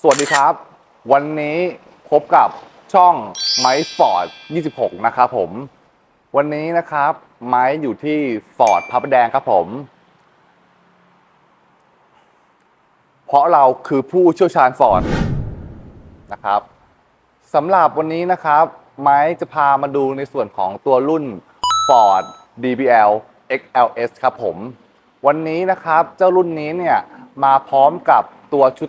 สวัสดีครับ วันนี้พบกับช่องไมค์ฟอร์ด26 นะครับผม วันนี้นะครับ ไมค์อยู่ที่ฟอร์ดพระประแดงครับผม เพราะเราคือผู้เชี่ยวชาญฟอร์ดนะครับสำหรับวันนี้นะครับ ไมค์จะพามาดูในส่วนของตัวรุ่น Ford DBL XLS ครับผม วันนี้นะครับเจ้ารุ่นนี้เนี่ยมาพร้อมกับตัวชุด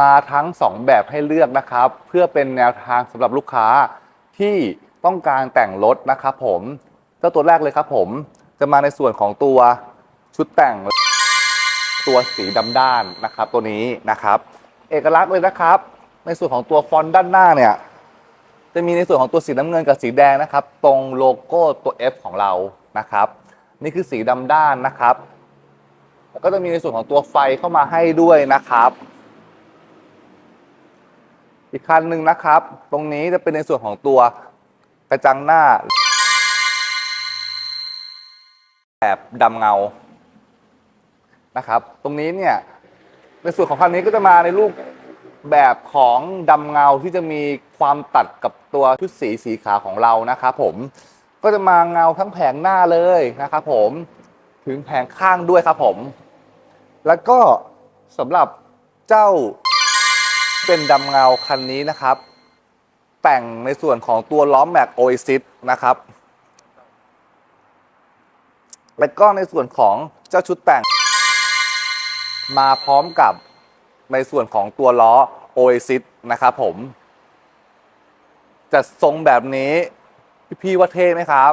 มาทั้ง 2 แบบให้เลือกนะครับ เพื่อเป็นแนวทางสำหรับลูกค้าที่ต้องการแต่งรถนะครับผมเจ้าตัวแรกเลยครับผมจะมาในส่วนของตัวชุดแต่งตัวสีดำด้านนะครับตัวนี้นะครับ เอกลักษณ์เลยนะครับ ในส่วนของตัวฟอนต์ด้านหน้าเนี่ยจะมีในส่วนของตัวสีน้ำเงินกับสีแดงนะครับ ตรงโลโก้ตัว F ของเรา นะครับ นี่คือสีดำด้านนะครับ แล้วก็จะมีในส่วนของตัวไฟเข้ามาให้ด้วยนะครับ อีกคันหนึ่งนะครับ ตรงนี้จะเป็นในส่วนของตัวกระจังหน้า แบบดำเงานะครับ ตรงนี้เนี่ยในส่วนของคันนี้ก็จะมาในรูปแบบของดำเงาที่จะมีความตัดกับตัวชุดสีสีขาวของเรานะครับผม ก็จะมาเงาทั้งแผงหน้าเลยนะครับผมถึงแผงข้างด้วยครับผม แล้วก็สำหรับเจ้าเป็นดำเงาคันนี้นะครับ แต่งในส่วนของตัวล้อแม็กโอซิสนะครับ และก็ในส่วนของเจ้าชุดแต่ง มาพร้อมกับในส่วนของตัวล้อโอซิสนะครับผมจะทรงแบบนี้ พี่ๆว่าเท่ไหมครับ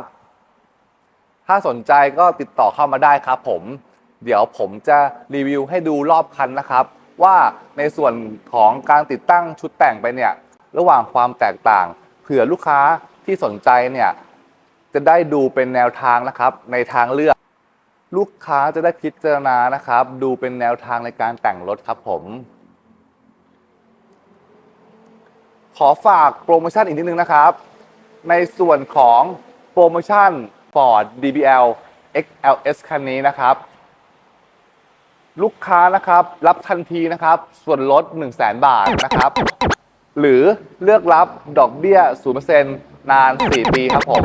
ถ้าสนใจก็ติดต่อเข้ามาได้ครับ ผม เดี๋ยวผมจะรีวิวให้ดูรอบคันนะครับ ว่าในส่วนของการติดตั้งชุดแต่งไปเนี่ย ระหว่างความแตกต่าง เผื่อลูกค้าที่สนใจเนี่ย จะได้ดูเป็นแนวทางนะครับ ในทางเลือก ลูกค้าจะได้พิจารณานะครับ ดูเป็นแนวทางในการแต่งรถครับผมขอฝากโปรโมชั่นอีกนิดนึงนะครับ ในส่วนของโปรโมชั่น Ford DBL XLS คันนี้นะครับ ลูกค้านะครับรับทันทีนะครับ ส่วนลด 1 0 0 0 0แบาทนะครับ หรือเลือกรับดอกเบี้ย 0%นาน 4 ปีครับผม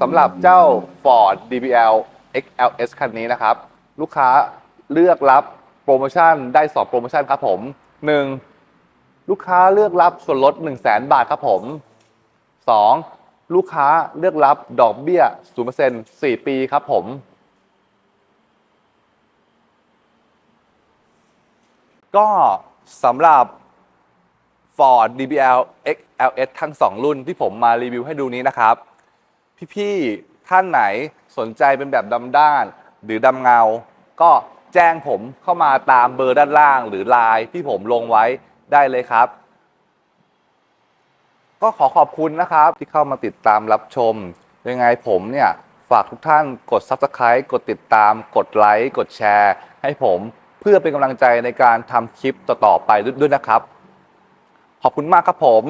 สำหรับเจ้า Ford DBL XLS คันนี้นะครับ ลูกค้าเลือกรับโปรโมชั่นได้2โปรโมชั่นครับผม 1. ลูกค้าเลือกรับส่วนลด 1 0 0 0 0แบาทครับผม 2. ลูกค้าเลือกรับดอกเบี้ย 0% 4 ปีครับผม ก็สำหรับ Ford DBL XLS ทั้ง 2 รุ่นที่ผมมารีวิวให้ดูนี้นะครับ พี่ๆ ท่านไหนสนใจเป็นแบบดำด้าน หรือดำเงา ก็แจ้งผมเข้ามาตามเบอร์ด้านล่าง หรือไลน์ที่ผมลงไว้ได้เลยครับ ก็ขอขอบคุณนะครับ ที่เข้ามาติดตามรับชม ยังไงผมเนี่ย ฝากทุกท่านกด Subscribe กดติดตาม กดไลค์กดแชร์ ให้ผมเพื่อเป็นกำลังใจในการทำคลิปต่อๆไปด้วยนะครับ ขอบคุณมากครับผม